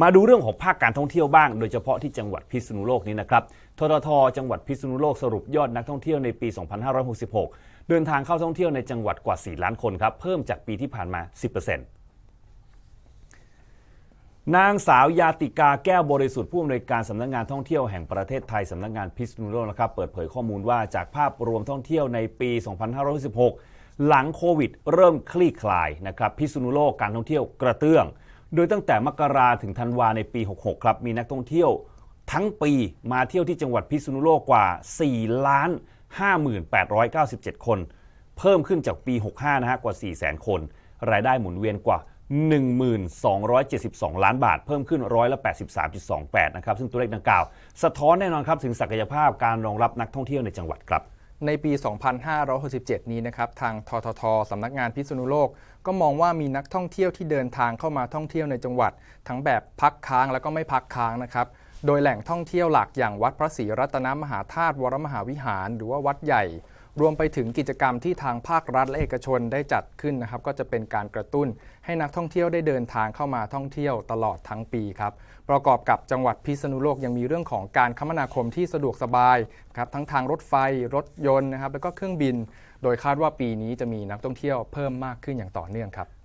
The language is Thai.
มาดูเรื่องของภาคการท่องเที่ยวบ้าง โดยเฉพาะที่จังหวัดพิษณุโลกนี้นะครับ ททท จังหวัดพิษณุโลกสรุปยอดนักท่องเที่ยวในปี 2566 เดินทางเข้าท่องเที่ยวในจังหวัดกว่า 4 ล้านคนครับ เพิ่มจากปีที่ผ่านมา 10%นางสาวยาติกาแก้วบริสุทธิ์ผู้อำนวยการสำนักงานท่องเที่ยวแห่งประเทศไทยสำนักงานพิษณุโลกนะครับเปิดเผยข้อมูลว่าจากภาพรวมท่องเที่ยวในปี 2516หลังโควิด เริ่มคลี่คลายนะครับพิษณุโลกการท่องเที่ยวกระเตื้อง โดยตั้งแต่มกราถึงธันวาในปี 66 ครับ มีนักท่องเที่ยวทั้งปีมาเที่ยวที่จังหวัดพิษณุโลกกว่า 4 ล้าน 5897 คน เพิ่มขึ้นจากปี 65 นะฮะ กว่า 400,000 คน รายได้หมุนเวียนกว่า 1,272 ล้านบาท เพิ่มขึ้นร้อยละ 83.28 นะครับ ซึ่งตัวเลขดังกล่าว สะท้อนแน่นอนครับ ถึงศักยภาพการรองรับนักท่องเที่ยวในจังหวัดครับ ในปี 2567 นี้นะครับ ทางทททสำนักงานพิษณุโลก ก็มองว่ามีนักท่องเที่ยวที่เดินทางเข้ามาท่องเที่ยวในจังหวัด ทั้งแบบพักค้างแล้วก็ไม่พักค้างนะครับ โดยแหล่งท่องเที่ยวหลักอย่างวัดพระศรีรัตนมหาธาตุวรมหาวิหาร หรือว่าวัดใหญ่ รวมไปถึงกิจกรรมที่ทางภาครัฐและเอกชนได้จัดขึ้นนะครับ ก็จะเป็นการกระตุ้นให้นักท่องเที่ยวได้เดินทางเข้ามาท่องเที่ยวตลอดทั้งปีครับ ประกอบกับจังหวัดพิษณุโลกยังมีเรื่องของการคมนาคมที่สะดวกสบายครับทั้งทางรถไฟ รถยนต์นะครับแล้วก็เครื่องบิน โดยคาดว่าปีนี้จะมีนักท่องเที่ยวเพิ่มมากขึ้นอย่างต่อเนื่องครับ